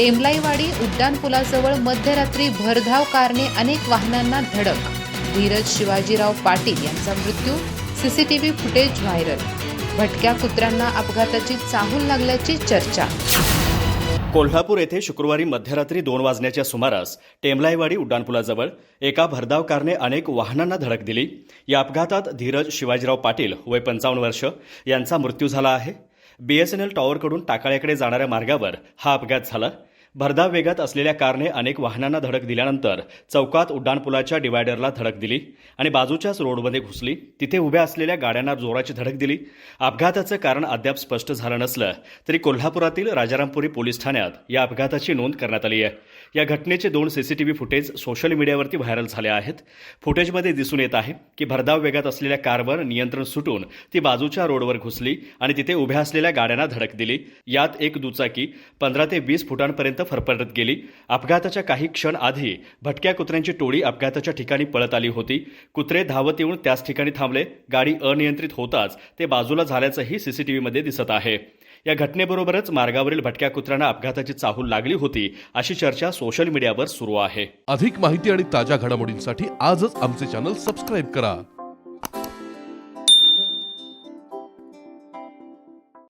टेमलाईवाडी उड्डाणपुलाजवळ मध्यरात्री भरधाव कारने अनेक वाहनांना धडक. धीरज शिवाजीराव पाटील यांचा मृत्यू. CCTV footage viral. भटक्या कुत्र्यांना अपघाताची चाहूल लागल्याची चर्चा. कोल्हापूर येथे शुक्रवारी मध्यरात्री दोन वाजण्याच्या सुमारास टेमलाईवाडी उड्डाणपुलाजवळ एका भरधाव कारने अनेक वाहनांना धडक दिली. या अपघातात धीरज शिवाजीराव पाटील वय पंचावन्न वर्ष यांचा मृत्यू झाला आहे. बीएसएनएल टॉवरकडून टाकाळ्याकडे जाणाऱ्या मार्गावर हा अपघात झाला. भरधाव वेगात असलेल्या कारने अनेक वाहनांना धडक दिल्यानंतर चौकात उड्डाणपुलाच्या डिवायडरला धडक दिली आणि बाजूच्याच रोडमध्ये घुसली. तिथे उभ्या असलेल्या गाड्यांना जोराची धडक दिली. अपघाताचं कारण अद्याप स्पष्ट झालं नसलं तरी कोल्हापुरातील राजारामपुरी पोलीस ठाण्यात या अपघाताची नोंद करण्यात आली आहे. या घटनेचे दोन सीसीटीव्ही फुटेज सोशल मीडियावरती व्हायरल झाले आहेत. फुटेजमध्ये दिसून येत आहे की भरधाव वेगात असलेल्या कारवर नियंत्रण सुटून ती बाजूच्या रोडवर घुसली आणि तिथे उभ्या असलेल्या गाड्यांना धडक दिली. यात एक दुचाकी पंधरा ते वीस फुटांपर्यंत फरफडत गेली. अपघाताच्या काही क्षण आधी भटक्या कुत्र्यांची टोळी अपघाताच्या ठिकाणी पळत आली होती. कुत्रे धावत येऊन त्याच ठिकाणी थांबले. गाडी अनियंत्रित होताच ते बाजूला झाल्याचंही सीसीटीव्हीमध्ये दिसत आहे. या घटनेबरोबरच मार्गावरील भटक्या कुत्र्यांना अपघाताची चाहूल लागली होती अशी चर्चा सोशल मीडियावर सुरू आहे. अधिक माहिती आणि ताज्या घडामोडींसाठी आजच आमचे चॅनल सबस्क्राईब करा.